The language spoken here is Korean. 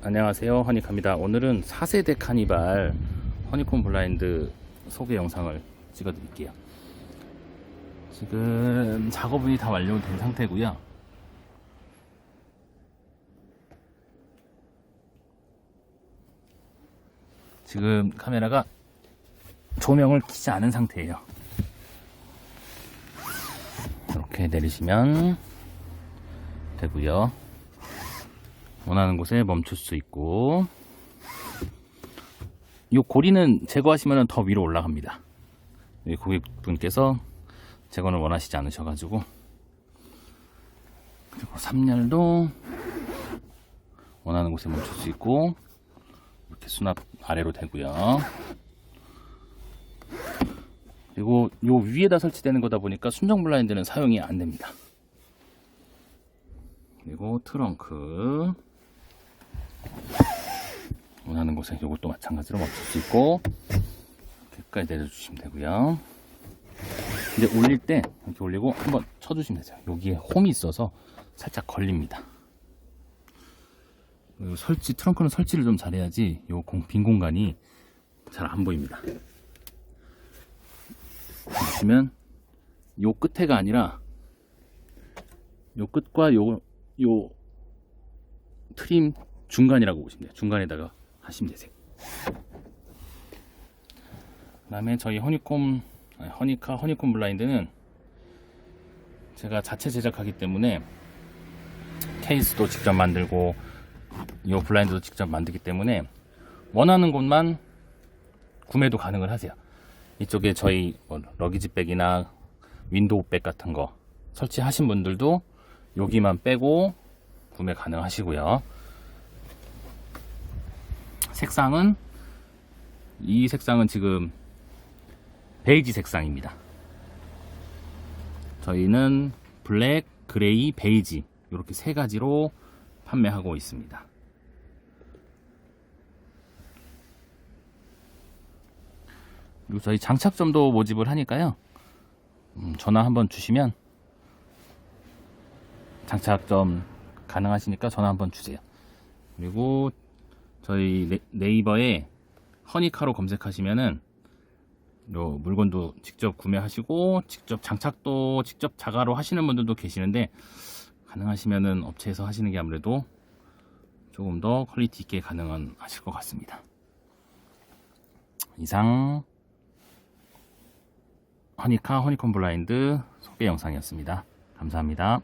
안녕하세요. 허니카입니다. 오늘은 4세대 카니발 허니콤 블라인드 소개 영상을 찍어 드릴게요. 지금 작업이 다 완료된 상태고요. 지금 카메라가 조명을 켜지 않은 상태예요. 이렇게 내리시면 되고요 원하는 곳에 멈출 수 있고. 이 고리는 제거하시면 더 위로 올라갑니다. 이 고객분께서 제거를 원하시지 않으셔가지고. 그리고 3열도 원하는 곳에 멈출 수 있고 이렇게 수납 아래로 되고요. 그리고 요 위에다 설치되는 거다 보니까 순정 블라인드는 사용이 안 됩니다. 그리고 트렁크 원하는 곳에 이것도 마찬가지로 멈출 수 있고 이렇게까지 내려주시면 되고요. 이제 올릴 때 이렇게 올리고 한번 쳐주시면 되죠 여기에 홈이 있어서 살짝 걸립니다. 설치 트렁크는 설치를 좀 잘해야지 요 공- 빈 공간이 잘 안 보입니다. 보시면 요 끝에가 아니라 요 끝과 요, 요 트림 중간이라고 보시면 돼요. 중간에다가 하시면 되세요. 그 다음에 저희 허니콤, 아니, 허니카 허니콤 블라인드는 제가 자체 제작하기 때문에 케이스도 직접 만들고 이 블라인드도 직접 만들기 때문에 원하는 곳만 구매도 가능을 하세요. 이쪽에 저희 뭐 러기지 백이나 윈도우 백 같은 거 설치하신 분들도 여기만 빼고 구매 가능하시고요. 색상은 이 색상은 지금 베이지 색상입니다. 저희는 블랙, 그레이, 베이지 이렇게 세 가지로 판매하고 있습니다. 그리고 저희 장착점도 모집을 하니까요. 음, 전화 한번 주시면 장착점 가능하시니까 전화 한번 주세요. 그리고 저희 네- 네이버에 허니카로 검색하시면은 요 물건도 직접 구매하시고 직접 장착도 직접 자가로 하시는 분들도 계시는데 가능하시면은 업체에서 하시는 게 아무래도 조금 더 퀄리티 있게 가능한 하실 것 같습니다. 이상 허니카 허니콤 블라인드 소개 영상이었습니다. 감사합니다.